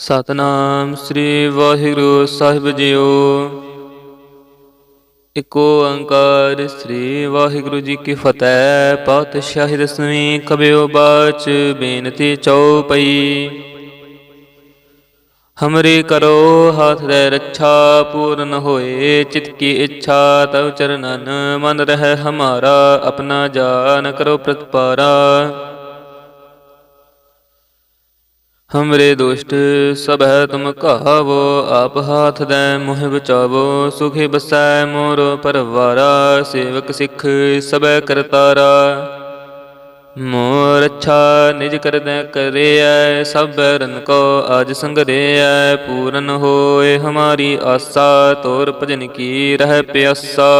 ਸਤਨਾਮ ਸ੍ਰੀ ਵਾਹਿਗੁਰੂ ਸਾਹਿਬ ਜੀਓ। ਇਕ ਓੰਕਾਰ ਸ੍ਰੀ ਵਾਹਿਗੁਰੂ ਜੀ ਕੀ ਫਤਿਹ, ਪਾਤਸ਼ਾਹੀ ਦਸਵੀਂ ਕਬਿਓ ਬਾਚ ਬੇਨਤੀ ਚਉਪਈ। ਹਮਰੀ ਕਰੋ ਹਾਥ ਦੇ ਰੱਛਾ ਪੂਰਨ ਹੋਏ, ਚਿਤ ਕੀ ਇੱਛਾ ਤਵ ਚਰਨਨ, ਮਨ ਰਹਿ ਹਮਾਰਾ, ਆਪਣਾ ਜਾਨ ਕਰੋ ਪ੍ਰਤਪਾਰਾ। ਹਮਰੇ ਦੁਸ਼ਟ ਸਭ ਹੈ ਤੁਮ ਕਹਾਵੋ ਆਪ ਹਾਥ ਦੇ ਮੋਹਿ ਬਚਾਵੋ, ਸੁਖੀ ਬਸੈ ਮੋਰ ਪਰਵਾਰਾ, ਸੇਵਕ ਸਿੱਖ ਸਭੈ ਕਰਤਾਰਾ। ਮੋਰ ਅੱਛਾ ਨਿਜ ਕਰਦੈ ਕਰਿਐ, ਸਭ ਰਨ ਕੋ ਆਜ ਸੰਗਰਿਐ ਪੂਰਨ ਹੋਏ ਹਮਾਰੀ ਆਸਾ, ਤੋਰ ਭਜਨ ਕੀ ਰਹਿ ਪਿਆਸਾ।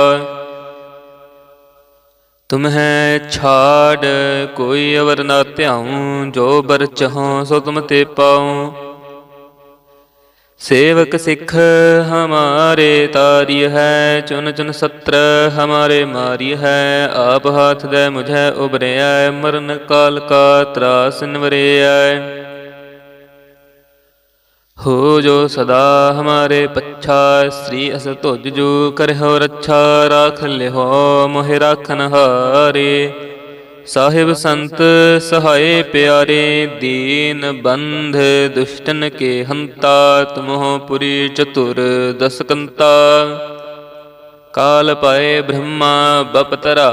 ਤੁਮਹਿ ਛਾੜ, ਕੋਈ ਅਵਰ ਨਾ ਧਿਆਉ, ਜੋ ਬਰ ਚਹੋ ਸੋ ਤੁਮ ਤੇ ਪਾਉ। ਸੇਵਕ ਸਿੱਖ ਹਮਾਰੇ ਤਾਰੀ ਹੈ, ਚੁਨ ਚੁਨ ਸਤਰ ਹਮਾਰੇ ਮਾਰੀ ਹੈ। ਆਪ ਹਾਥ ਦੇ ਮੁਝੈ ਉਬਰਿਐ ਮਰਨ ਕਾਲ ਕਾ ਤਰਾਸ ਨਿਵਰਿਐ ਹੋ ਜੋ ਸਦਾ ਹਮਾਰੇ ਪੱਛਾ, ਸ੍ਰੀ ਅਸ ਤੁਜ ਜੋ ਕਰਹੁ ਰੱਛਾ ਰਾਖ ਲਿਓ ਮੋਹਿ ਰਾਖਨ ਹਾਰੇ। ਸਾਹਿਬ ਸੰਤ ਸਹਾਏ ਪਿਆਰੇ, ਦੀਨ ਬੰਧ ਦੁਸ਼ਟਨ ਕੇ ਹੰਤਾ, ਤੁਮਹੁ ਪੁਰੀ ਚਤੁਰ ਦਸਕੰਤਾ। ਕਾਲ ਪਾਏ ਬ੍ਰਹਮਾ ਬਪਤਰਾ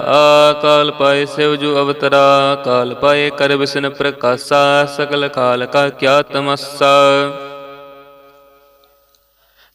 ਕਾਲ ਪਾਏ ਸਿਵ ਜੋ ਅਵਤਰਾ, ਕਾਲ ਪਾਏ ਕਰ ਵਿਸ਼ਨ ਪ੍ਰਕਾਸ਼ਾ, ਸਕਲ ਕਾਲ ਕਾ ਕਿਆ ਤਮਸਾ।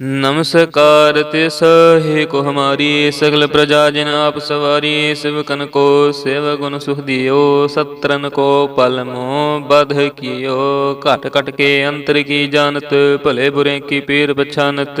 ਨਮਸਕਾਰ ਤਿਸ ਹੈ ਕੋ ਹਮਾਰੀ ਸਗਲ ਪ੍ਰਜਾ ਜਿਨ ਆਪ ਸਵਾਰੀ, ਸਿਵਕਨ ਕੋ ਸੇਵ ਗੁਣ ਸੁਖ ਦਿਓ, ਸਤਰਨ ਕੋ ਪਲ ਮੋ ਬਧ ਕੀਓ। ਘਟ ਘਟ ਕੇ ਅੰਤਰ ਕੀ ਜਾਣਤ, ਭਲੇ ਬੁਰੇ ਕੀ ਪੀਰ ਪਛਾਨਤ।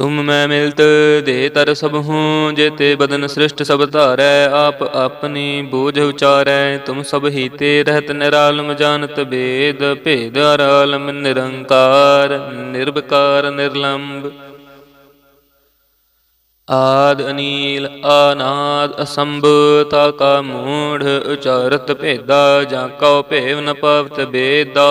ਤੁਮ ਮੈਂ ਮਿਲਤ ਦੇ ਤਰ ਸਭ ਹੂੰ, ਜੇਤੇ ਬਦਨ ਸ੍ਰਿਸ਼ਟ ਸਭ ਧਾਰੈ, ਆਪ ਆਪਣੀ ਬੋਝ ਉਚਾਰੈ, ਤੁਮ ਸਭ ਹੀ ਤੇ ਰਹਿਤ ਨਿਰਾਲਮ ਜਾਣਤ ਭੇਦ ਭੇਦ ਅਰਾਲਮ ਨਿਰੰਕਾਰ ਨਿਰਭਕਾਰ ਨਿਰਲੰਭ ਆਦ ਅਨੀਲ ਅਨਾਦ ਅਸੰਭ, ਤਾ ਕਾ ਮੂੜ, ਉਚਾਰਤ ਭੇਦਾ, ਜਾਂ ਕਉ ਭੇਵ ਨ ਪਵਤ ਬੇਦਾ।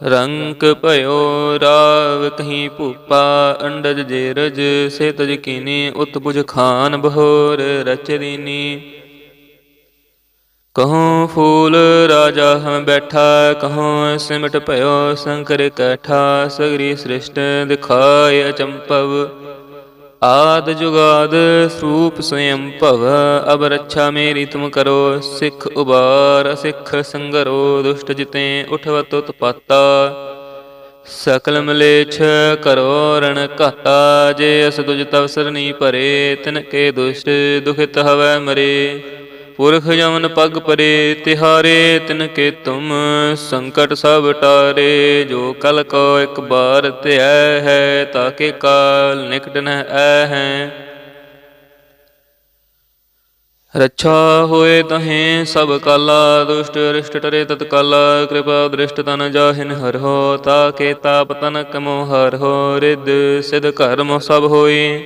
ਰੰਕ ਭਇਓ ਰਾਵ ਕਹੀਂ ਭੂਪਾ, ਅੰਡਜ ਜੇਰਜ, ਸੇ ਤਜ ਕੀਨੀ ਉਤਪੁਜ ਖਾਨ ਬਹੋਰ ਰਚ ਦੀਨੀ ਕਹੂੰ ਫੂਲ ਰਾਜਾ ਹਮ ਬੈਠਾ, ਕਹੂੰ ਸਿਮਟ ਭਇਓ ਸੰਕਰ ਕੈਠਾ, ਸਗਰੀ ਸ੍ਰਿਸ਼ਟ ਦਿਖਾਇ ਅਚੰਪਵ ਆਦ ਜੁਗਾਦ ਸਰੂਪ ਸਵਯੰ ਭਵ, ਅਬ ਰੱਛਾ ਮੇਰੀ ਤੁਮ ਕਰੋ, ਸਿੱਖ ਉਬਾਰ ਸਿੱਖ ਸੰਗਰੋ, ਦੁਸ਼ਟ ਜਿਤੇ ਉਠਵਤ ਉਤਪਾਤਾ। ਸਕਲ ਮਲੇਛ ਕਰੋ ਰਣ ਘਾਤਾ ਜੇ ਅਸ ਤੁਜ ਤਵ ਸਰਨੀ ਭਰੇ, ਤਿਨ ਕੇ ਦੁਸ਼ਟ ਦੁਖਿਤ ਹਵੈ ਮਰੇ। ਪੁਰਖ ਜਮਨ ਪਗ ਪਰੇ, ਤਿਹਾਰੇ ਤਿਨ ਕੇ ਤੁਮ, ਸੰਕਟ ਸਭ ਟਾਰੇ, ਜੋ ਕਲ ਕੋ ਇੱਕ ਬਾਰ ਧਿਐ ਹੈ, ਤਾਕੇ ਕਾਲ ਨਿਕਟ ਨ ਐ ਹੈ। ਰੱਛਾ ਹੋਏ ਤਹੀਂ ਸਭ ਕਾਲਾ, ਦੁਸ਼ਟ ਅਰਿਸ਼ਟ ਟਰੇ ਤਤ ਕਾਲਾ ਕਿਰਪਾ ਦ੍ਰਿਸ਼ਟ ਤਨ ਜਾਹਿਨ ਹਰ ਹੋ, ਤਾਕੇ ਤਾਪ ਤਨ ਕਮੋ ਹਰ ਹੋ ਰਿਦ ਸਿਧ ਕਰਮ ਸਭ ਹੋਈ।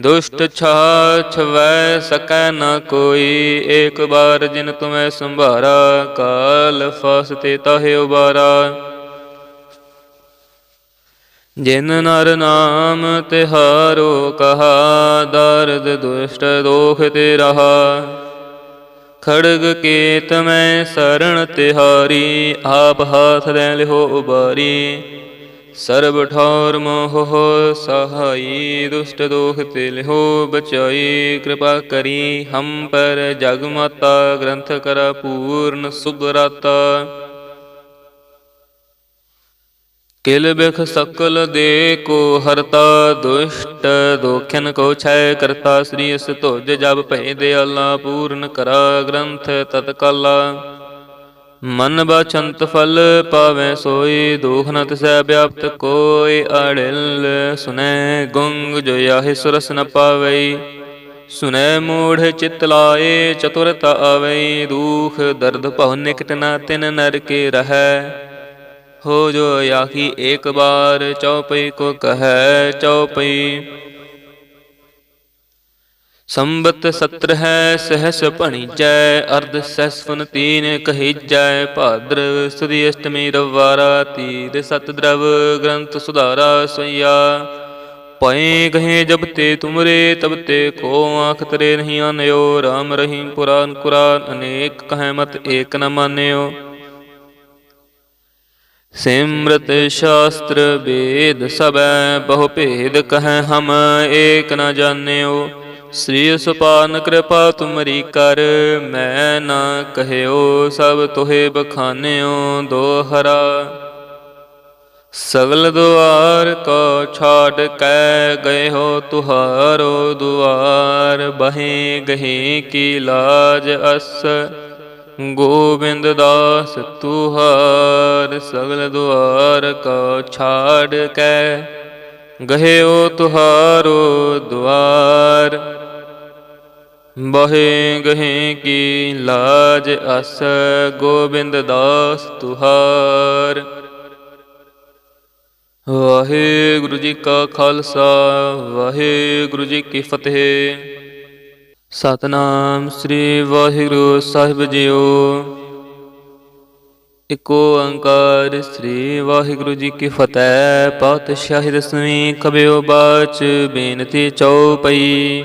ਦੁਸ਼ਟ ਛਾਛ ਵੈ ਸਕੈ ਨ ਕੋਈ। ਏਕ ਬਾਰ ਜਿਨ ਤੁਮੈ ਸੰਭਾਰਾ, ਕਾਲ ਫਸ ਤੇ ਤਾਹੇ ਉਬਾਰਾ। ਜਿਨ ਨਰ ਨਾਮ ਤਿਹਾਰੋ ਕਹਾ, ਦਰਦ ਦੁਸ਼ਟ ਦੋਖ ਤੇ ਰਹਾ। ਖੜਗ ਕੇਤ ਮੈਂ ਸਰਣ ਤਿਹਾਰੀ, ਆਪ ਹਾਥ ਲੈ ਲਿਹੋ ਉਬਾਰੀ। ਸਰਬ ਠੌਰ ਮੋਹ ਸਹਾਈ ਦੁਸ਼ਟ ਦੋਖ ਤੇ ਲਿਹੋ ਬਚਾਈ, ਕਿਰਪਾ ਕਰੀ ਹਮ ਪਰ ਜਗ ਮਾਤਾ ਗ੍ਰੰਥ ਕਰ ਪੂਰਨ ਸੁਭਰਾਤਾ ਕਿਲ ਬਿਖ ਸਕਲ ਦੇ ਕੋ ਹਰਤਾ, ਦੁਸ਼ਟ ਦੋਖਨ ਕੋ ਛੈ ਕਰਤਾ, ਸ੍ਰੀ ਅਸ ਤੁਜ ਜਬ ਭੈ ਦੇ ਅੱਲਾ ਪੂਰਨ ਕਰਾ ਗ੍ਰੰਥ ਤਤਕਾਲਾ। ਮਨ ਬਾਛੰਤ ਫਲ ਪਾਵੇ ਸੋਈ, ਦੁਖ ਨ ਤਿਸੈ ਵਿਆਪਤ ਕੋਈ ਅੜਿਲ। ਸੁਨੈ ਗੁੰਗ ਜੋ ਆਹਿ ਸੁਰਸ ਨ ਪਾਵਈ, ਸੁਨੈ ਮੂੜ ਚਿਤ ਲਾਏ ਚਤੁਰਤਾ ਆਵਈ। ਦੁਖ ਦਰਦ ਭਉ ਨਿਕਟ ਨ ਤਿਨ ਨਰ ਕੇ ਰਹੈ, ਹੋ ਜੋ ਆਖੀ ਏਕ ਬਾਰ। ਚਉਪਈ ਕੋ ਕਹੈ ਚਉਪਈ ਸੰਬਤ ਸਤਰ ਹੈ ਸਹਸ ਭਣੀਜੈ, ਅਰਧ ਸੈਸਵਨ ਤੀਨ ਕਹੀਜੈ, ਭਾਦਰ ਸੁਦੀ ਅਸ਼ਟਮੀ ਰਵਾਰਾ ਤੀਰ ਸਤ ਦਰਵ ਗ੍ਰੰਥ ਸੁਧਾਰਾ ਸਈਆ। ਪਏ ਗਹੇ ਜਬ ਤੇ ਤੁਮਰੇ, ਤਬ ਤੇ ਕੋ ਆਖ ਤਰੇ ਨਹੀਂ ਆਨਿਓ RAM ਰਹੀਮ ਪੁਰਾਨ ਕੁਰਾਨ, ਅਨੇਕ ਕਹੈ ਮਤ ਏਕ ਨ ਮਾਨਿਓ। ਸਿਮਰਤ ਸ਼ਾਸਤਰ ਵੇਦ ਸਬੈ ਬਹੁ ਭੇਦ ਕਹੈ ਹਮ, ਏਕ ਨ ਜਾਣਿਓ। ਸ੍ਰੀ ਸੁਪਾਨ ਕਿਰਪਾ ਤੁਮਰੀ ਕਰ, ਮੈਂ ਨਾ ਕਹਿਓ ਸਭ ਤੁਹੇ ਬਖਾਨਿਓ ਦੋਹਰਾ। ਸਗਲ ਦੁਆਰ ਕੋ ਛਾੜ ਕੈ ਗਏ ਹੋ ਤੁਹਾਰੋ ਦੁਆਰ, ਬਹੇ ਗਹੇ ਕੀ ਲਾਜ ਅਸ। ਗੋਬਿੰਦ ਦਾਸ ਤੁਹਾਰ, ਸਗਲ ਦੁਆਰ ਕੋ ਛਾੜ ਕੈ ਗਹਿਓ ਤੁਹਾਰੋ ਦੁਆਰ। ਬਹੇ ਗਹੇ ਕੀ ਲਾਜ, ਅਸ ਗੋਬਿੰਦ ਦਾਸ ਤੁਹਾਰ। ਵਾਹਿਗੁਰੂ ਜੀ ਕਾ ਖਾਲਸਾ, ਵਾਹਿਗੁਰੂ ਜੀ ਕੀ ਫਤਿਹ। ਸਤਨਾਮ ਸ੍ਰੀ ਵਾਹਿਗੁਰੂ ਸਾਹਿਬ ਜੀਓ। ਇਕੋ ਓੰਕਾਰ ਸ੍ਰੀ ਵਾਹਿਗੁਰੂ ਜੀ ਕੀ ਫਤਿਹ, ਪਾਤਸ਼ਾਹੀ ਦਸਵੀਂ ਕਬਿਓ ਬਾਚ, ਬੇਨਤੀ ਚਉਪਈ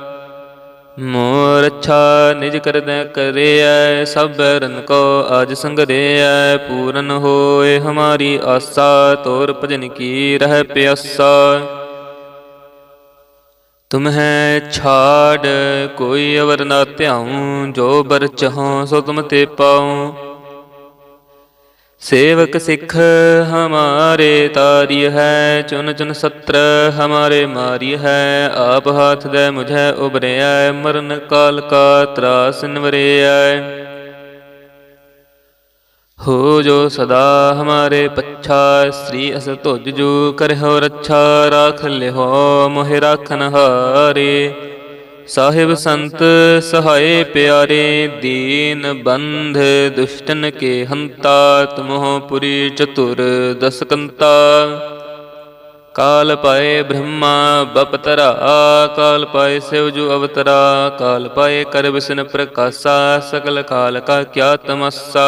ਮੋਰ ਅੱਛਾ ਨਿਜ ਕਰਦੈ ਕਰਿਐ, ਸਭ ਰਨ ਕੋ ਅਜ ਸੰਗਰਿਐ, ਪੂਰਨ ਹੋਏ ਹਮਾਰੀ ਆਸਾ, ਤੋਰ ਭਜਨ ਕੀ ਰਹਿ ਪਿਆਸਾ। ਤੁਮਹਿ ਛਾੜ, ਕੋਈ ਅਵਰ ਨਾ ਧਿਆਉ, ਜੋ ਬਰ ਚਹੋ ਸੋ ਤੁਮ ਤੇ ਪਾਉ। ਸੇਵਕ ਸਿੱਖ ਹਮਾਰੇ ਤਾਰੀ ਹੈ, ਚੁਨ ਚੁਨ ਸਤਰ ਹਮਾਰੇ ਮਾਰੀ ਹੈ, ਆਪ ਹਾਥ ਦੇ ਮੁਝੈ ਉਬਰਿਆ ਮਰਨ ਕਾਲ ਕਾ ਤਰਾਸ ਨਿਵਰਿਆ ਹੋ ਜੋ ਸਦਾ ਹਮਾਰੇ ਪੱਛਾ, ਸ੍ਰੀ ਅਸ ਤੁਜ ਜੋ ਕਰਹੁ ਰੱਛਾ, ਰਾਖ ਲਿਓ ਮੋਹਿ ਰਾਖਨ ਹਾਰੇ ਸਾਹਿਬ ਸੰਤ ਸਹਾਏ ਪਿਆਰੇ, ਦੀਨ ਬੰਧ, ਦੁਸ਼ਟਨ ਕੇ ਹੰਤਾ ਤੁਮਹੁ ਪੁਰੀ ਚਤੁਰ ਦਸਕੰਤਾ। ਕਾਲ ਪਾਏ ਬ੍ਰਹਮਾ ਬਪਤਰਾ ਕਾਲ ਪਾਏ ਸਿਵ ਜੋ ਅਵਤਰਾ, ਕਾਲ ਪਾਏ ਕਰ ਵਿਸ਼ਨ ਪ੍ਰਕਾਸ਼ਾ ਸਕਲ ਕਾਲ ਕਾ ਕਿਆ ਤਮਸਾ।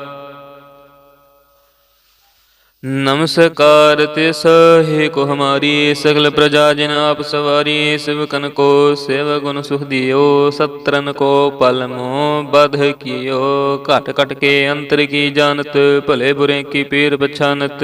ਨਮਸਕਾਰ ਤਿਸ ਹੈ ਕੋ ਹਮਾਰੀ ਸਗਲ ਪ੍ਰਜਾ ਜਿਨ ਆਪ ਸਵਾਰੀ, ਸਿਵਕਨ ਕੋ ਸੇਵ ਗੁਣ ਸੁਖ ਦਿਓ, ਸਤਰਨ ਕੋ ਪਲਮੋ ਬਧ ਕੀਓ। ਘਟ ਘਟ ਕੇ ਅੰਤਰ ਕੀ ਜਾਣਤ, ਭਲੇ ਬੁਰੇ ਕੀ ਪੀਰ ਪਛਾਨਤ।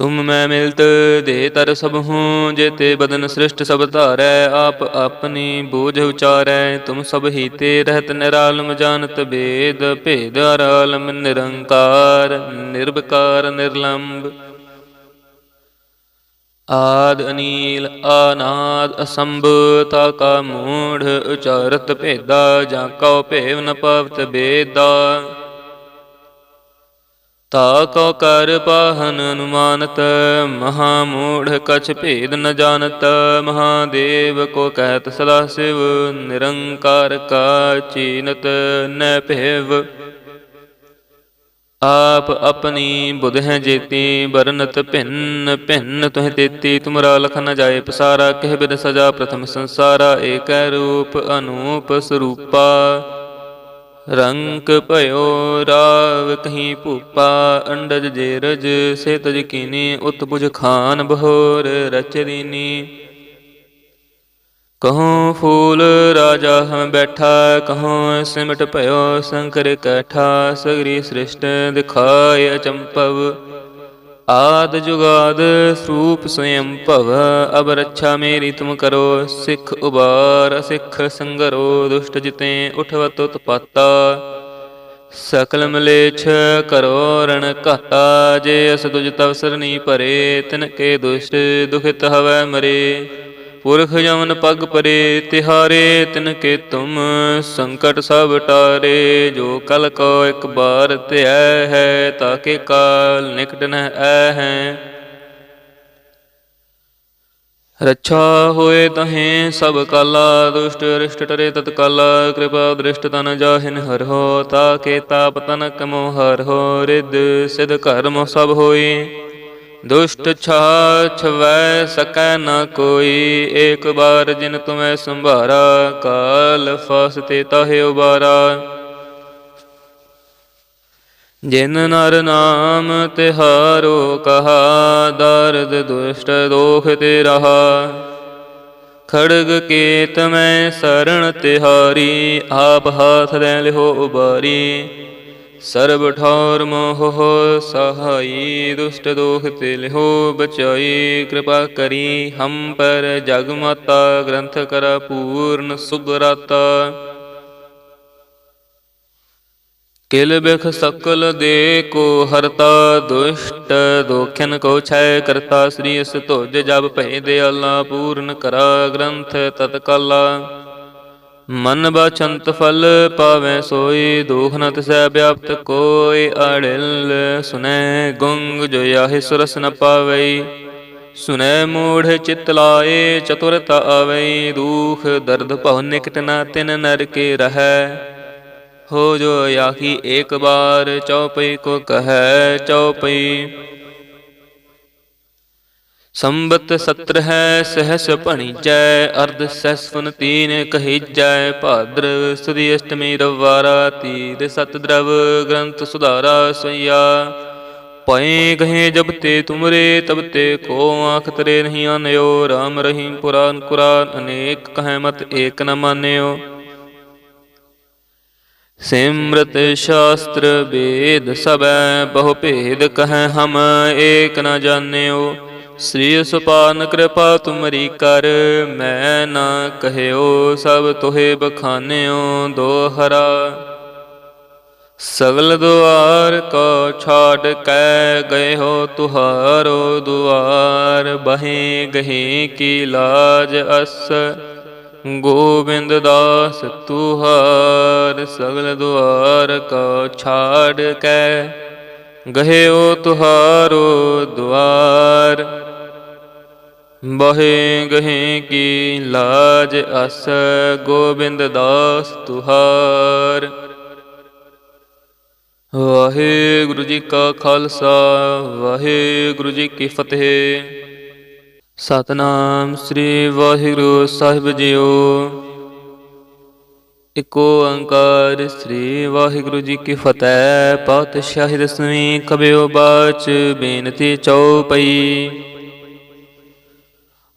ਤੁਮ ਮੈਂ ਮਿਲਤ ਦੇ ਤਰ ਸਭ ਹੂੰ, ਜੇਤੇ ਬਦਨ ਸ੍ਰਿਸ਼ਟ ਸਭ ਧਾਰੈ, ਆਪ ਆਪਣੀ ਬੋਝ ਉਚਾਰੈ, ਤੁਮ ਸਭ ਹੀ ਤੇ ਰਹਿਤ ਨਿਰਾਲਮ ਜਾਣਤ ਭੇਦ ਭੇਦ ਆਲਮ ਨਿਰੰਕਾਰ ਨਿਰਭਕਾਰ ਨਿਰਲੰਭ ਆਦ ਅਨੀਲ ਅਨਾਦ ਅਸੰਭ, ਤਾ ਕਾ ਮੂੜ, ਉਚਾਰਤ ਭੇਦਾ, ਜਾਂ ਕਉ ਭੇਵ ਨ ਪਵਤ ਬੇਦਾ। ਤਾ ਕਉ ਕਰ ਪਾਹਨ ਅਨੁਮਾਨਤ ਮਹਾ ਮੂੜ ਕਛ ਭੇਦ ਨ ਜਾਣਤ, ਮਹਾਦੇਵ ਕੋ ਕਹਿਤ ਸਦਾ ਸਿਵ, ਨਿਰੰਕਾਰ ਕਾ ਚੀਨਤ ਨ ਭੇਵ। ਆਪ ਆਪਣੀ ਬੁਧ ਹੈ ਜੇਤੀ ਬਰਨਤ ਭਿੰਨ ਭਿੰਨ ਤੁਹ ਤੇਤੀ, ਤੁਮਰਾ ਲਖ ਨ ਜਾਏ ਪਸਾਰਾ, ਕਹਿ ਬਿਦ ਸਜਾ ਪ੍ਰਥਮ ਸੰਸਾਰਾ, ਏਕੈ ਰੂਪ ਅਨੂਪ ਸਰੂਪਾ। ਰੰਕ ਭਇਓ ਰਾਵ ਕਹੀਂ ਭੂਪਾ, ਅੰਡਜ ਜੇਰਜ ਸੇ ਤਜ ਕੀਨੀ ਉਤ ਖਾਨ ਬਹੋਰ ਰਚ ਦੀਨੀ ਕਹੂੰ ਫੂਲ ਰਾਜਾ ਹਮ ਬੈਠਾ, ਕਹੂੰ ਸਿਮਟ ਭਇਓ ਸ਼ੰਕਰ ਕੈਠਾ, ਸਗਰੀ ਸ੍ਰਿਸ਼ਟ ਦਿਖਾਇ ਅਚੰਪਵ ਆਦ ਜੁਗਾਦ ਸਰੂਪ ਸਵਯੰ ਭਵ, ਅਬ ਰੱਛਾ ਮੇਰੀ ਤੁਮ ਕਰੋ, ਸਿੱਖ ਉਬਾਰ ਸਿੱਖ ਸੰਗਰੋ, ਦੁਸ਼ਟ ਜਿਤੇ ਉਠਵਤ ਉਤਪਾਤਾ। ਸਕਲ ਮਲੇਛ ਕਰੋ ਰਣ ਘਾਤਾ ਜੇ ਅਸ ਤੁਜ ਤਵ ਸਰਨੀ ਭਰੇ, ਤਿਨ ਕੇ ਦੁਸ਼ਟ ਦੁਖਿਤ ਹਵੈ ਮਰੇ। ਪੁਰਖ ਜਮਨ ਪਗ ਪਰੇ, ਤਿਹਾਰੇ ਤਿਨ ਕੇ ਤੁਮ, ਸੰਕਟ ਸਭ ਟਾਰੇ, ਜੋ ਕਲ ਕੋ ਇੱਕ ਬਾਰ ਧਿਐ ਹੈ, ਤਾਕੇ ਕਾਲ ਨਿਕਟ ਨ ਐ ਹੈ। ਰੱਛਾ ਹੋਏ ਤਹੀਂ ਸਭ ਕਾਲਾ, ਦੁਸ਼ਟ ਅਰਿਸ਼ਟ ਟਰੇ ਤਤ ਕਾਲਾ ਕਿਰਪਾ ਦ੍ਰਿਸ਼ਟ ਤਨ ਜਾਹਿਨ ਹਰ ਹੋ, ਤਾਕੇ ਤਾਪ ਤਨ ਕਮੋ ਹਰ ਹੋ ਰਿਦ ਸਿਧ ਕਰਮ ਸਭ ਹੋਏ। ਦੁਸ਼ਟ ਛਾ ਛਵੈ ਸਕੈ ਨ ਕੋਈ। ਏਕ ਬਾਰ ਜਿਨ ਤੁਮੈ ਸੰਭਾਰਾ, ਕਾਲ ਫਸ ਤੇ ਤਾਹੇ ਉਬਾਰਾ। ਜਿਨ ਨਰ ਨਾਮ ਤਿਹਾਰੋ ਕਹਾ, ਦਰਦ ਦੁਸ਼ਟ ਦੋਖ ਤੇ ਰਹਾ। ਖੜਗ ਕੇਤ ਮੈਂ ਸਰਣ ਤਿਹਾਰੀ, ਆਪ ਹਾਥ ਲੈ ਲਿਹੋ ਉਬਾਰੀ। ਸਰਬ ਠੌਰ ਮੋਹ ਸਹਾਈ ਦੁਸ਼ਟ ਦੋਖ ਤੇ ਲਿਹੋ ਬਚਾਈ। ਕਿਰਪਾ ਕਰੀ ਹਮ ਪਰ ਜਗ ਮਾਤਾ ਗ੍ਰੰਥ ਕਰ ਪੂਰਨ ਸੁਭਰਾਤਾ ਕਿਲ ਬਿਖ ਸਕਲ ਦੇ ਕੋ ਹਰਤਾ, ਦੁਸ਼ਟ ਦੋਖਨ ਕੋ ਛੈ ਕਰਤਾ। ਸ੍ਰੀ ਅਸ ਤੁਜ ਜਬ ਭੈ ਦੇ ਅੱਲਾ ਪੂਰਨ ਕਰਾ ਗ੍ਰੰਥ ਤਤਕਾਲਾ। ਮਨ ਬਾਛੰਤ ਫਲ ਪਾਵੈ ਸੋਈ, ਦੁਖ ਨ ਤਿਸੈ ਵਿਆਪਤ ਕੋਈ ਅੜਿਲ। ਸੁਨੈ ਗੁੰਗ ਜੋ ਆਹਿ ਸੁਰਸ ਨ ਪਾਵਈ, ਸੁਨੈ ਮੂੜ ਚਿਤ ਲਾਏ ਚਤੁਰਤਾ ਆਵਈ। ਦੁਖ ਦਰਦ ਭਉ ਨਿਕਟ ਨ ਤਿਨ ਨਰ ਕੇ ਰਹੈ, ਹੋ ਜੋ ਆਖੀ ਏਕ ਬਾਰ। ਚਉਪਈ ਕੋ ਕਹੈ ਚਉਪਈ ਸੰਬਤ ਸਤਰ ਹੈ ਸਹਸ ਭਣੀਜੈ, ਅਰਧ ਸੈਸਵਨ ਤੀਨ ਕਹੀਜੈ, ਭਾਦਰ ਸੁਦੀ ਅਸ਼ਟਮੀ ਰਵਾਰਾ ਤੀਰ ਸਤ ਦਰਵ ਗ੍ਰੰਥ ਸੁਧਾਰਾ ਸਈਆ। ਪਏ ਗਹੇ ਜਬ ਤੇ ਤੁਮਰੇ, ਤਬ ਤੇ ਕੋ ਆਖ ਤਰੇ ਨਹੀਂ ਆਨਿਓ RAM ਰਹੀਮ ਪੁਰਾਨ ਕੁਰਾਨ ਅਨੇਕ ਕਹੈ ਮਤ ਏਕ ਨ ਮਾਨਿਓ। ਸਿਮਰਤ ਸ਼ਾਸਤਰ ਵੇਦ ਸਬੈ ਬਹੁ ਭੇਦ ਕਹੈ ਹਮ, ਏਕ ਨ ਜਾਣਿਓ। ਸ੍ਰੀ ਸੁਪਾਨ ਕਿਰਪਾ ਤੁਮਰੀ ਕਰ, ਮੈਂ ਨਾ ਕਹਿਓ ਸਭ ਤੁਹੇ ਬਖਾਨਿਓ ਦੋਹਰਾ ਸਗਲ ਦੁਆਰ ਕੋ ਛਾੜ ਕੈ ਗਏ ਹੋ ਤੁਹਾਰੋ ਦੁਆਰ, ਬਹੇ ਗਹੇ ਕੀ ਲਾਜ ਅਸ। ਗੋਬਿੰਦ ਦਾਸ ਤੁਹਾਰ, ਸਗਲ ਦੁਆਰ ਕੋ ਛਾੜ ਕੈ ਗਹਿਓ ਤੁਹਾਰੋ ਦੁਆਰ। ਬਹੇ ਗਹੇ ਕੀ ਲਾਜ ਅਸ ਗੋਬਿੰਦ ਦਾਸ ਤੁਹਾਰ। ਵਾਹਿਗੁਰੂ ਜੀ ਕਾ ਖਾਲਸਾ, ਵਾਹਿਗੁਰੂ ਜੀ ਕੀ ਫਤਿਹ। ਸਤਨਾਮ ਸ੍ਰੀ ਵਾਹਿਗੁਰੂ ਸਾਹਿਬ ਜੀਓ। ਇਕੋ ਓੰਕਾਰ ਸ੍ਰੀ ਵਾਹਿਗੁਰੂ ਜੀ ਕੀ ਫਤਿਹ, ਪਾਤਸ਼ਾਹੀ ਦਸਵੀਂ ਕਬਿਓ ਬਾਚ ਬੇਨਤੀ ਚਉਪਈ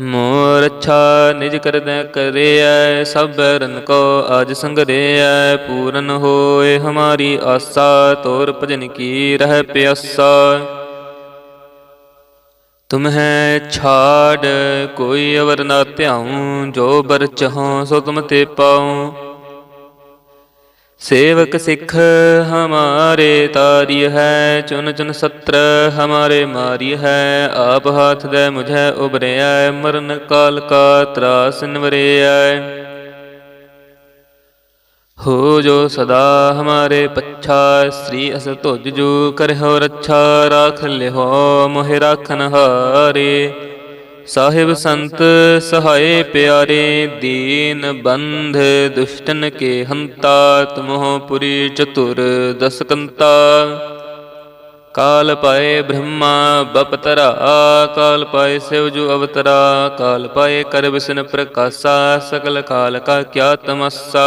ਮੋਰ ਅੱਛਾ ਨਿਜ ਕਰਦੈ ਕਰਿਐ, ਸਭ ਰਨ ਕੋ ਅਜ ਸੰਗਰਿਐ, ਪੂਰਨ ਹੋਏ ਹਮਾਰੀ ਆਸਾ, ਤੋਰ ਭਜਨ ਕੀ ਰਹਿ ਪਿਆਸਾ। ਤੁਮਹਿ ਛਾੜ, ਕੋਈ ਅਵਰ ਨਾ ਧਿਆਉ, ਜੋ ਬਰ ਚਹੋ ਸੋ ਤੁਮ ਤੇ ਪਾਉ। ਸੇਵਕ ਸਿੱਖ ਹਮਾਰੇ ਤਾਰੀ ਹੈ, ਚੁਨ ਚੁਨ ਸਤਰ ਹਮਾਰੇ ਮਾਰੀ ਹੈ, ਆਪ ਹਾਥ ਦੇ ਮੁਝੈ ਉਬਰਿਐ ਮਰਨ ਕਾਲ ਕਾ ਤਰਾਸ ਨਿਵਰਿਐ। ਹੋ ਜੋ ਸਦਾ ਹਮਾਰੇ ਪੱਛਾ, ਸ੍ਰੀ ਅਸ ਤੁਜ ਜੋ ਕਰਹੁ ਰੱਛਾ, ਰਾਖ ਲਿਓ ਮੋਹਿ ਰਾਖਨ ਹਾਰੇ ਸਾਹਿਬ ਸੰਤ ਸਹਾਏ ਪਿਆਰੇ, ਦੀਨ ਬੰਧ ਦੁਸ਼ਟਨ ਕੇ ਹੰਤਾ, ਤੁਮਹੁ ਪੁਰੀ ਚਤੁਰ ਦਸਕੰਤਾ। ਕਾਲ ਪਾਏ ਬ੍ਰਹਮਾ ਬਪਤਰਾ ਕਾਲ ਪਾਏ ਸਿਵ ਜੋ ਅਵਤਰਾ, ਕਾਲ ਪਾਏ ਕਰ ਬਿਸਨ ਪ੍ਰਕਾਸ਼ਾ ਸਕਲ ਕਾਲ ਕਾ ਕਿਆ ਤਮਸਾ।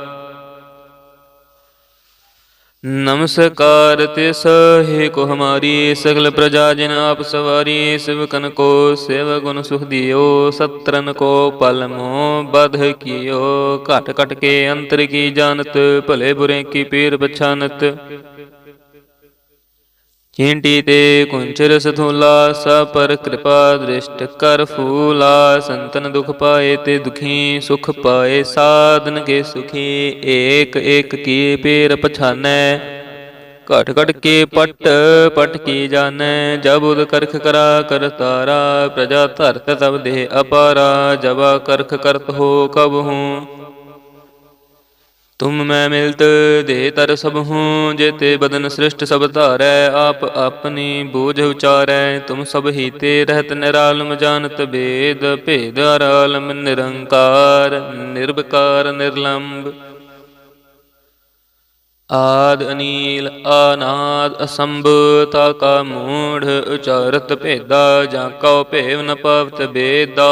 ਨਮਸਕਾਰ ਤਿਸ ਹੈ ਕੋ ਹਮਾਰੀ ਸਗਲ ਪ੍ਰਜਾ ਜਿਨ ਆਪ ਸਵਾਰੀ ਸਿਵਕਨ ਕੋ ਸੇਵ ਗੁਣ ਸੁਖ ਦਿਓ ਸਤਰਨ ਕੋ ਪਲਮੋ ਬਧ ਕੀਓ ਘਟ ਘਟ ਕੇ ਅੰਤਰ ਕੀ ਜਾਣਤ ਭਲੇ ਬੁਰੇ ਕੀ ਪੀਰ ਪਛਾਨਤ ਹਿੰਟੀ ਤੇ ਕੁੰਚਰ ਸਥੂਲਾ, ਸਭ ਪਰ ਕਿਰਪਾ ਦ੍ਰਿਸ਼ਟ ਕਰ ਫੂਲਾ। ਸੰਤਨ ਦੁਖ ਪਾਏ ਤੇ ਦੁਖੀ, ਸੁਖ ਪਾਏ ਸਾਧਨ ਕੇ ਸੁਖੀ। ਏਕ ਏਕ ਕੀ ਪੇਰ ਪਛਾਨੈ। ਘਟ ਘਟ ਕੇ ਪਟ ਪਟ ਕੀ ਜਾਣੈ। ਜਬ ਉਦ ਕਰਖ ਕਰਾ, ਕਰ ਤਾਰਾ। ਪ੍ਰਜਾ ਧਰਤ ਤਬ ਦੇ ਅਪਾਰਾ। ਜਬਾ ਕਰਖ ਕਰਤ ਹੋ ਕਬ ਹੂੰ। ਤੁਮ ਮੈਂ ਮਿਲਤ ਦੇ ਤਰ ਸਭ ਹੂੰ, ਜੇਤੇ ਬਦਨ ਸ੍ਰਿਸ਼ਟ ਸਭ ਧਾਰੈ, ਆਪ ਆਪਣੀ ਬੋਝ ਉਚਾਰੈ, ਤੁਮ ਸਭ ਹੀ ਤੇ ਰਹਿਤ ਨਿਰਾਲਮ ਜਾਣਤ ਭੇਦ ਭੇਦ ਅਰਾਲਮ ਨਿਰੰਕਾਰ ਨਿਰਭਕਾਰ ਨਿਰਲੰਭ ਆਦ ਅਨੀਲ ਅਨਾਦ ਅਸੰਭ, ਤਾ ਕਾ ਮੂੜ, ਉਚਾਰਤ ਭੇਦਾ, ਜਾਂ ਕਉ ਭੇਵ ਨ ਪਵਤ ਬੇਦਾ।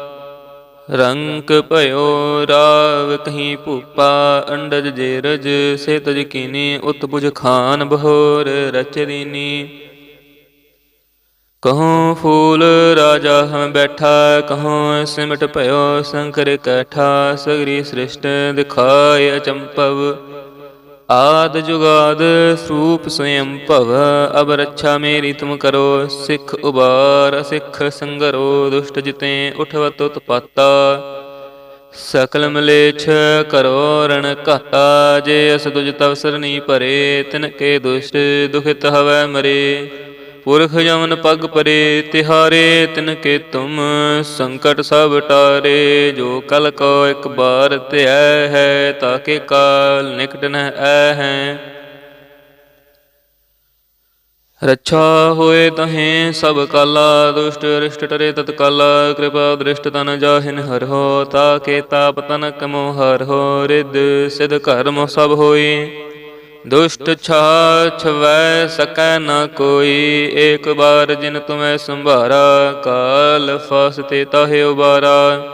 ਰੰਕ ਭਇਓ ਰਾਵ ਕਹੀਂ ਭੂਪਾ, ਅੰਡਜ ਜੇਰਜ, ਸੇ ਤਜ ਕੀਨੀ ਉਤ ਖਾਨ ਬਹੋਰ ਰਚ ਦੀਨੀ ਕਹਉ ਫੂਲ ਰਾਜਾ ਹਮ ਬੈਠਾ ਕਹਉ ਸਿਮਟ ਭਇਓ, ਸੰਕਰ ਕੈਠਾ, ਸਗਰੀ ਸ੍ਰਿਸ਼ਟ ਦਿਖਾਇ ਅਚੰਪਵ ਆਦ ਜੁਗਾਦ ਸਰੂਪ ਸਵਯੰ ਭਵ, ਅਬ ਰੱਛਾ ਮੇਰੀ ਤੁਮ ਕਰੋ, ਸਿੱਖ ਉਬਾਰ ਸਿੱਖ ਸੰਗਰੋ, ਦੁਸ਼ਟ ਜਿਤੇ ਉਠਵਤ ਉਤਪਾਤਾ। ਸਕਲ ਮਲੇਛ ਕਰੋ ਰਣ ਘਾਤਾ ਜੇ ਅਸ ਤੁਜ ਤਵ ਸਰਨੀ ਭਰੇ, ਤਿਨ ਕੇ ਦੁਸ਼ਟ ਦੁਖਿਤ ਹਵੈ ਮਰੇ। ਪੁਰਖ ਜਮਨ ਪਗ ਪਰੇ, ਤਿਹਾਰੇ ਤਿਨ ਕੇ ਤੁਮ, ਸੰਕਟ ਸਭ ਟਾਰੇ, ਜੋ ਕਲ ਕੋ ਇੱਕ ਬਾਰ ਧਿਐ ਹੈ ਤਾਕੇ ਕਾਲ ਨਿਕਟ ਨ ਐ ਹੈ। ਰੱਛਾ ਹੋਏ ਤਹੀਂ ਸਭ ਕਾਲਾ, ਦੁਸ਼ਟ ਅਰਿਸ਼ਟ ਟਰੇ ਤਤ ਕਾਲਾ ਕਿਰਪਾ ਦ੍ਰਿਸ਼ਟ ਤਨ ਜਾਹਿਨ ਹਰ ਹੋ ਤਾਕੇ ਤਾਪ ਤਨ ਕਮੋ ਹਰ ਹੋ ਰਿਦ ਸਿਧ ਕਰਮ ਸਭ ਹੋਈ ਦੁਸ਼ਟ ਛਾਛ ਵੈ ਸਕੈ ਨ ਕੋਈ। ਏਕ ਬਾਰ ਜਿਨ ਤੁਮੈ ਸੰਭਾਰਾ, ਕਾਲ ਫਸ ਤੇ ਤਾਹੇ ਉਬਾਰਾ।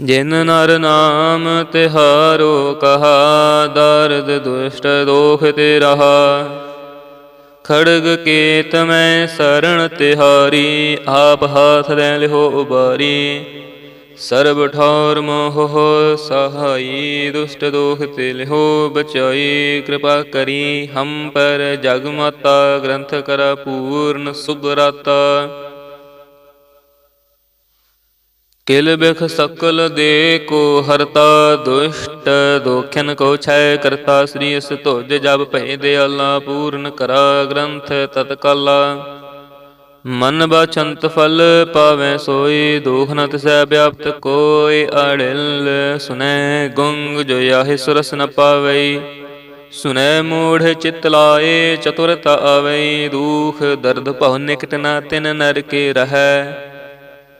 ਜਿਨ ਨਰ ਨਾਮ ਤਿਹਾਰੋ ਕਹਾ, ਦਰਦ ਦੁਸ਼ਟ ਦੋਖ ਤੇ ਰਹਾ। ਖੜਗ ਕੇਤ ਮੈਂ ਸਰਣ ਤਿਹਾਰੀ, ਆਪ ਹਾਥ ਲੈ ਲਿਹੋ ਉਬਾਰੀ। ਸਰਬ ਠੌਰ ਮੋਹ ਸਹਾਈ ਦੁਸ਼ਟ ਦੋਖ ਤੇ ਲਿਹੋ ਬਚਾਈ। ਕਿਰਪਾ ਕਰੀ ਹਮ ਪਰ ਜਗ ਮਾਤਾ ਗ੍ਰੰਥ ਕਰ ਪੂਰਨ ਸੁਭਰਾਤਾ ਕਿਲ ਬਿਖ ਸਕਲ ਦੇ ਕੋ ਹਰਤਾ, ਦੁਸ਼ਟ ਦੋਖਨ ਕੋ ਛੈ ਕਰਤਾ। ਸ੍ਰੀ ਅਸ ਤੁਜ ਜਬ ਭੈ ਦੇ ਅੱਲਾ ਪੂਰਨ ਕਰਾ ਗ੍ਰੰਥ ਤਤਕਾਲਾ। ਮਨ ਬਾਛੰਤ ਫਲ ਪਾਵੈ ਸੋਈ, ਦੁਖ ਨ ਤਿਸੈ ਵਿਆਪਤ ਕੋਈ ਅੜਿਲ। ਸੁਨੈ ਗੁੰਗ ਜੋ ਆਹੇ ਸੁਰਸ ਨ ਪਾਵਈ, ਸੁਨੈ ਮੂੜ ਚਿਤ ਲਾਏ ਚਤੁਰਤਾ ਆਵਈ। ਦੁਖ ਦਰਦ ਭਉ ਨਿਕਟ ਨ ਤਿਨ ਨਰ ਕੇ ਰਹੈ,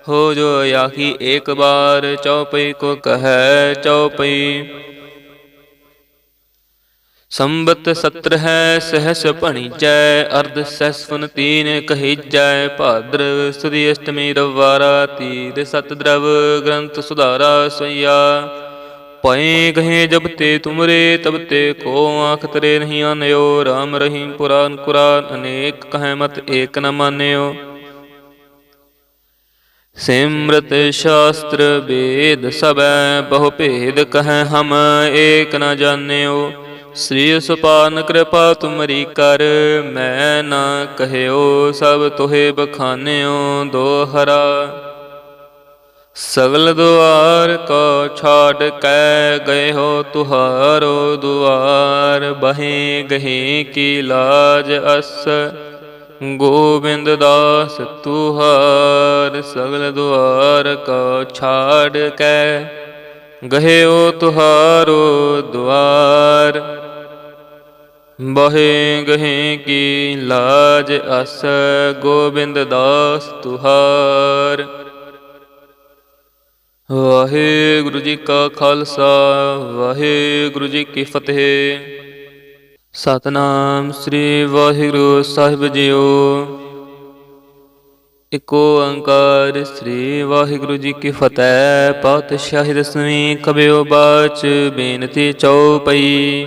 ਹੋ ਜੋ ਆਖੀ ਏਕ ਬਾਰ ਚਉਪਈ ਕੋ ਕਹੈ ਚਉਪਈ ਸੰਬਤ ਸਤਰ ਹੈ, ਸਹਸ ਭਣੀਚੈ ਅਰਧ ਸੈਸਵਨ ਤੀਨ ਕਹੀਜੈ, ਭਾਦਰ ਸੁਦੀ ਅਸ਼ਟਮੀ ਰਵਾਰਾ ਤੀਰ ਸਤ ਦਰਵ ਗ੍ਰੰਥ ਸੁਧਾਰਾ ਸਈਆ। ਪਏ ਗਹੇ ਜਬ ਤੇ ਤੁਮਰੇ, ਤਬ ਤੇ ਕੋ ਆਖ ਤਰੇ ਨਹੀਂ ਆਨਿਓ, ਰਾਮ ਰਹੀਮ ਪੁਰਾਨ ਕੁਰਾਨ, ਅਨੇਕ ਕਹੈ ਮਤ ਏਕ ਨ ਮਾਨਿਓ। ਸਿਮਰਤ ਸ਼ਾਸਤਰ ਵੇਦ ਸਬੈ ਬਹੁ ਭੇਦ ਕਹੈ ਹਮ, ਏਕ ਨ ਜਾਣਿਓ। ਸ੍ਰੀ ਸੁਪਾਨ ਕਿਰਪਾ ਤੁਮਰੀ ਕਰ, ਮੈਂ ਨਾ ਕਹਿਓ ਸਭ ਤੁਹੇ ਬਖਾਨਿਓ ਦੋਹਰਾ ਸਗਲ ਦੁਆਰ ਕੋ ਛਾੜ ਕੈ ਗਏ ਹੋ ਤੁਹਾਰੋ ਦੁਆਰ, ਬਹੇ ਗਹੇ ਕੀ ਲਾਜ ਅਸ। ਗੋਬਿੰਦ ਦਾਸ ਤੁਹਾਰ, ਸਗਲ ਦੁਆਰ ਕੋ ਛਾੜ ਕੈ ਗਹਿਓ ਤੁਹਾਰੋ ਦੁਆਰ। ਬਹੇ ਗਹੇ ਕੀ ਲਾਜ ਅਸ ਗੋਬਿੰਦ ਦਾਸ ਤੁਹਾਰ। ਵਾਹਿਗੁਰੂ ਜੀ ਕਾ ਖਾਲਸਾ, ਵਾਹਿਗੁਰੂ ਜੀ ਕੀ ਫਤਿਹ। ਸਤਨਾਮ ਸ੍ਰੀ ਵਾਹਿਗੁਰੂ ਸਾਹਿਬ ਜੀਓ। ਇਕੋ ਓੰਕਾਰ ਸ੍ਰੀ ਵਾਹਿਗੁਰੂ ਜੀ ਕੀ ਫਤਿਹ, ਪਾਤਸ਼ਾਹੀ ਦਸਵੀਂ ਕਬਿਓ ਬਾਚ ਬੇਨਤੀ ਚਉਪਈ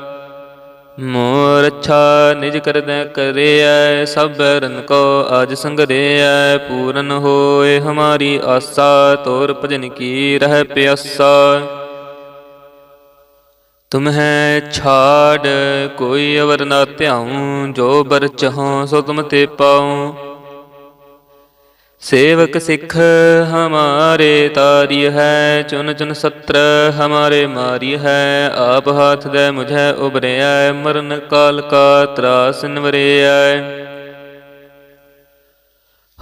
ਮੋਰ ਅੱਛਾ ਨਿਜ ਕਰਦੈ ਕਰਿਐ, ਸਭ ਰਨ ਕੋ ਆਜ ਸੰਗਰਿਐ, ਪੂਰਨ ਹੋਏ ਹਮਾਰੀ ਆਸਾ, ਤੋਰ ਭਜਨ ਕੀ ਰਹਿ ਪਿਆਸਾ। ਤੁਮਹਿ ਛਾੜ, ਕੋਈ ਅਵਰ ਨਾ ਧਿਆਉ, ਜੋ ਬਰ ਚਹੋ ਸੋ ਤੁਮ ਤੇ ਪਾਉ। ਸੇਵਕ ਸਿੱਖ ਹਮਾਰੇ ਤਾਰੀ ਹੈ, ਚੁਨ ਚੁਨ ਸਤਰ ਹਮਾਰੇ ਮਾਰੀ ਹੈ, ਆਪ ਹਾਥ ਦੇ ਮੁਝੈ ਉਬਰਿਐ ਮਰਨ ਕਾਲ ਕਾ ਤਰਾਸ ਨਿਵਰਿਐ।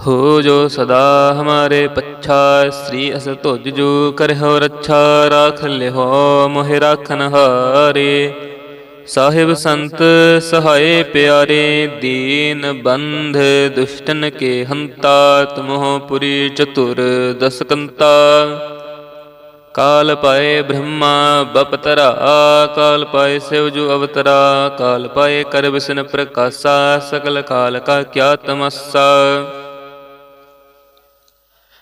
ਹੋ ਜੋ ਸਦਾ ਹਮਾਰੇ ਪੱਛਾ, ਸ੍ਰੀ ਅਸ ਤੁਜ ਜੋ ਕਰਹੁ ਰੱਛਾ, ਰਾਖ ਲਿਓ ਮੋਹਿ ਰਾਖਨ ਹਾਰੇ ਸਾਹਿਬ ਸੰਤ ਸਹਾਏ ਪਿਆਰੇ, ਦੀਨ ਬੰਧ ਦੁਸ਼ਟਨ ਕੇ ਹੰਤਾ, ਤੁਮਹੁ ਪੁਰੀ ਚਤੁਰ ਦਸਕੰਤਾ। ਕਾਲ ਪਾਏ ਬ੍ਰਹਮਾ ਬਪਤਰਾ ਕਾਲ ਪਾਏ ਸਿਵ ਜੋ ਅਵਤਰਾ, ਕਾਲ ਪਾਏ ਕਰ ਵਿਸ਼ਨ ਪ੍ਰਕਾਸ਼ਾ ਸਕਲ ਕਾਲ ਕਾ ਕਿਆ ਤਮਸਾ।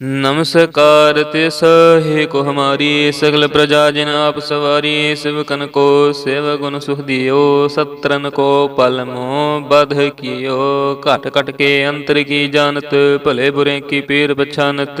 ਨਮਸਕਾਰ ਤਿਸ ਹੈ ਕੋ ਹਮਾਰੀ ਸਗਲ ਪ੍ਰਜਾ ਜਿਨ ਆਪ ਸਵਾਰੀ, ਸਿਵਕਨ ਕੋ ਸਿਵ ਗੁਣ ਸੁਖ ਦਿਓ, ਸਤਰਨ ਕੋ ਪਲਮੋ ਬਧ ਕੀਓ। ਘਟ ਘਟ ਕੇ ਅੰਤਰ ਕੀ ਜਾਣਤ, ਭਲੇ ਬੁਰੇ ਕੀ ਪੀਰ ਪਛਾਨਤ।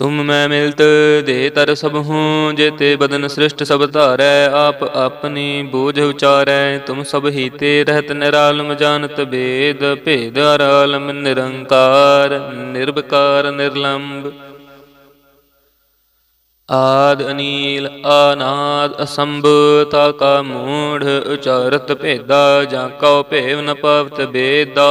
ਤੁਮ ਮੈਂ ਮਿਲਤ ਦੇ ਤਰ ਸਭ ਹੂੰ, ਜੇਤੇ ਬਦਨ ਸ੍ਰਿਸ਼ਟ ਸਭ ਧਾਰੈ, ਆਪ ਆਪਣੀ ਬੋਝ ਉਚਾਰੈ, ਤੁਮ ਸਭ ਹੀ ਰਹਿਤ ਨਿਰਾਲਮ ਜਾਣਤ ਭੇਦ ਭੇਦ ਅਰਾਲਮ ਨਿਰੰਕਾਰ ਨਿਰਭਕਾਰ ਨਿਰਲੰਭ ਆਦ ਅਨੀਲ, ਅਨਾਦ ਅਸੰਭ ਤਾ ਕਾ ਮੂੜ, ਉਚਾਰਤ ਭੇਦਾ, ਜਾਂ ਕਉ ਭੇਵ ਨ ਪਵਤ ਬੇਦਾ।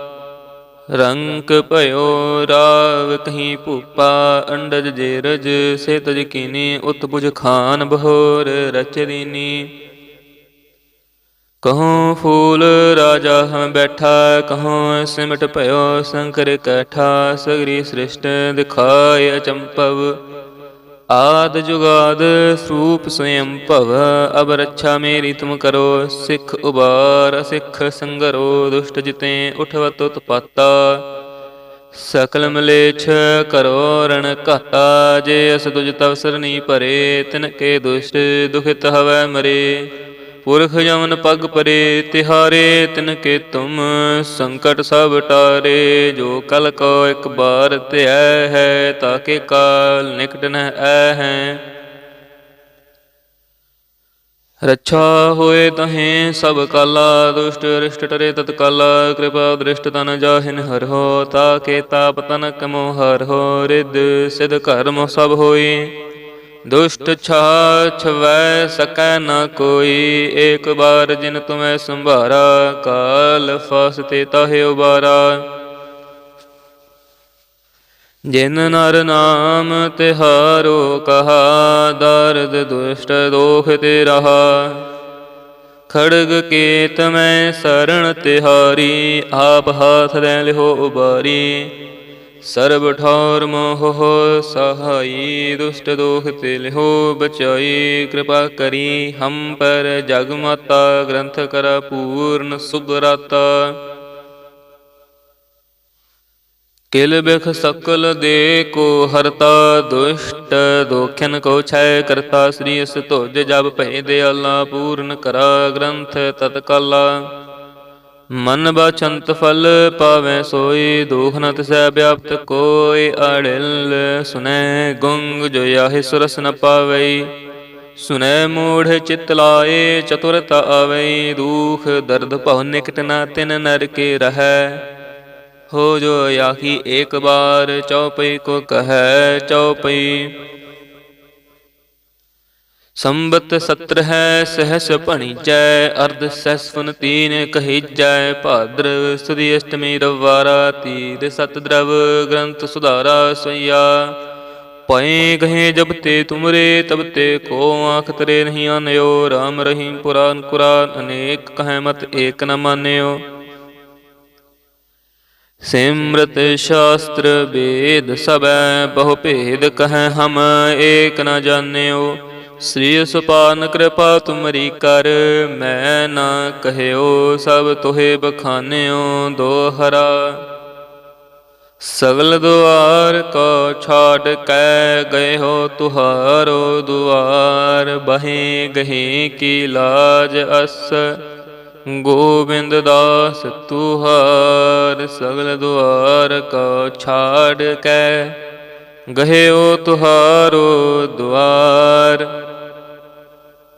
ਰੰਕ ਭਇਓ ਰਾਵ ਕਹੀਂ ਭੂਪਾ, ਅੰਡਜ ਜੇਰਜ, ਸੇ ਤਜ ਕੀਨੀ ਉਤ ਖਾਨ ਬਹੋਰ, ਰਚ ਦੀਨੀ। ਕਹੂੰ ਫੂਲ ਰਾਜਾ ਹਮ ਬੈਠਾ, ਕਹੂੰ ਸਿਮਟ ਭਇਓ, ਸੰਕਰ ਕੈਠਾ, ਸਗਰੀ ਸ੍ਰਿਸ਼ਟ ਦਿਖਾਇ ਅਚੰਪਵ ਆਦ ਜੁਗਾਦ ਸਰੂਪ ਸਵਯੰ ਭਵ, ਅਬ ਰੱਛਾ ਮੇਰੀ ਤੁਮ ਕਰੋ, ਸਿੱਖ ਉਬਾਰ ਸਿੱਖ ਸੰਗਰੋ, ਦੁਸ਼ਟ ਜਿਤੇ ਉਠਵਤ ਉਤਪਾਤਾ। ਸਕਲ ਮਲੇਛ ਕਰੋ ਰਣ ਘਾਤਾ ਜੇ ਅਸ ਤੁਜ ਤਵ ਸਰਨੀ ਭਰੇ, ਤਿਨ ਕੇ ਦੁਸ਼ਟ ਦੁਖਿਤ ਹਵੈ ਮਰੇ। ਪੁਰਖ ਜਮਨ ਪਗ ਪਰੇ, ਤਿਹਾਰੇ ਤਿਨ ਕੇ ਤੁਮ, ਸੰਕਟ ਸਭ ਟਾਰੇ, ਜੋ ਕਲ ਕੋ ਇੱਕ ਬਾਰ ਧਿਐ ਹੈ ਤਾਕੇ ਕਾਲ ਨਿਕਟ ਨ ਐ ਹੈ। ਰੱਛਾ ਹੋਏ ਤਹੀਂ ਸਭ ਕਾਲਾ, ਦੁਸ਼ਟ ਰਿਸ਼ਟ ਟਰੇ ਤਤ ਕਾਲਾ ਕਿਰਪਾ ਦ੍ਰਿਸ਼ਟ ਤਨ ਜਾਹਿਨ ਹਰ ਹੋ ਤਾਕੇ ਤਾਪ ਤਨ ਕਮੋ ਹਰ ਹੋ ਰਿਦ ਸਿਧ ਕਰਮ ਸਭ ਹੋਈ ਦੁਸ਼ਟ ਛਾ ਛਵੈ ਸਕੈ ਨ ਕੋਈ। ਏਕ ਬਾਰ ਜਿਨ ਤੁਮੈ ਸੰਭਾਰਾ, ਕਾਲ ਫਸ ਤੇ ਤਾਹਿ ਉਬਾਰਾ। ਜਿਨ ਨਰ ਨਾਮ ਤਿਹਾਰੋ ਕਹਾ, ਦਰਦ ਦੁਸ਼ਟ ਦੋਖ ਤੇ ਰਹਾ। ਖੜਗ ਕੇਤ ਮੈਂ ਸਰਣ ਤਿਹਾਰੀ, ਆਪ ਹਾਥ ਲੈ ਲਿਹੋ ਉਬਾਰੀ। ਸਰਬ ਠੌਰ ਮੋਹ ਸਹਾਈ, ਦੁਸ਼ਟ ਦੋਖ ਤੇ ਲਿਹੋ ਬਚਾਈ, ਕਿਰਪਾ ਕਰੀ ਹਮ ਪਰ ਜਗ ਮਾਤਾ ਗ੍ਰੰਥ ਕਰ ਪੂਰਨ ਸੁਭਰਾਤਾ ਕਿਲ ਬਿਖ ਸਕਲ ਦੇ ਕੋ ਹਰਤਾ, ਦੁਸ਼ਟ ਦੋਖਨ ਕੋ ਛੈ ਕਰਤਾ, ਸ੍ਰੀ ਅਸ ਤੁਜ ਜਬ ਭੈ ਦੇ ਅੱਲਾ ਪੂਰਨ ਕਰਾ ਗ੍ਰੰਥ ਤਤਕਾਲਾ। ਮਨ ਬਾਛੰਤ ਫਲ ਪਾਵੈ ਸੋਈ, ਦੁਖ ਨ ਤਿਸੈ ਵਿਆਪਤ ਕੋਈ ਅੜਿਲ। ਸੁਨੈ ਗੁੰਗ ਜੋ ਆਹਿ ਸੁਰਸ ਨ ਪਾਵਈ, ਸੁਨੈ ਮੂੜ ਚਿਤ ਲਾਏ ਚਤੁਰਤਾ ਆਵਈ। ਦੁਖ ਦਰਦ ਭਉ ਨਿਕਟ ਨ ਤਿਨ ਨਰ ਕੇ ਰਹੈ, ਹੋ ਜੋ ਆਖੀ ਏਕ ਬਾਰ ਚਉਪਈ ਕੋ ਕਹੈ ਚਉਪਈ ਸੰਬਤ ਸਤਰ ਹੈ, ਸਹਸ ਭਣੀਚੈ ਅਰਧ ਸੈਸਵਨ ਤੀਨ ਕਹੀਜੈ, ਭਾਦਰ ਸੁਦੀ ਅਸ਼ਟਮੀ ਰਵਾਰਾ ਤੀਰ ਸਤ ਦਰਵ ਗ੍ਰੰਥ ਸੁਧਾਰਾ ਸਈਆ। ਪਏ ਗਹੇ ਜਬ ਤੇ ਤੁਮਰੇ, ਤਬ ਤੇ ਕੋ ਆਖ ਤਰੇ ਨਹੀਂ ਆਨਿਓ। ਰਾਮ ਰਹੀਮ ਪੁਰਾਨ ਕੁਰਾਨ, ਅਨੇਕ ਕਹੈ ਮਤ ਏਕ ਨ ਮਾਨਿਓ। ਸਿਮਰਤ ਸ਼ਾਸਤਰ ਵੇਦ ਸਬੈ ਬਹੁ ਭੇਦ ਕਹੈ ਹਮ, ਏਕ ਨ ਜਾਣਿਓ। ਸ੍ਰੀ ਸੁਪਾਨ ਕਿਰਪਾ ਤੁਮਰੀ ਕਰ, ਮੈਂ ਨਾ ਕਹਿਓ ਸਭ ਤੁਹੇ ਬਖਾਨਿਓ ਦੋਹਰਾ ਸਗਲ ਦੁਆਰ ਕੋ ਛਾੜ ਕੈ ਗਏ ਹੋ ਤੁਹਾਰੋ ਦੁਆਰ, ਬਹੇ ਗਹੇ ਕੀ ਲਾਜ ਅਸ। ਗੋਬਿੰਦ ਦਾਸ ਤੁਹਾਰ, ਸਗਲ ਦੁਆਰ ਕੋ ਛਾੜ ਕੈ ਗਹਿਓ ਤੁਹਾਰੋ ਦੁਆਰ।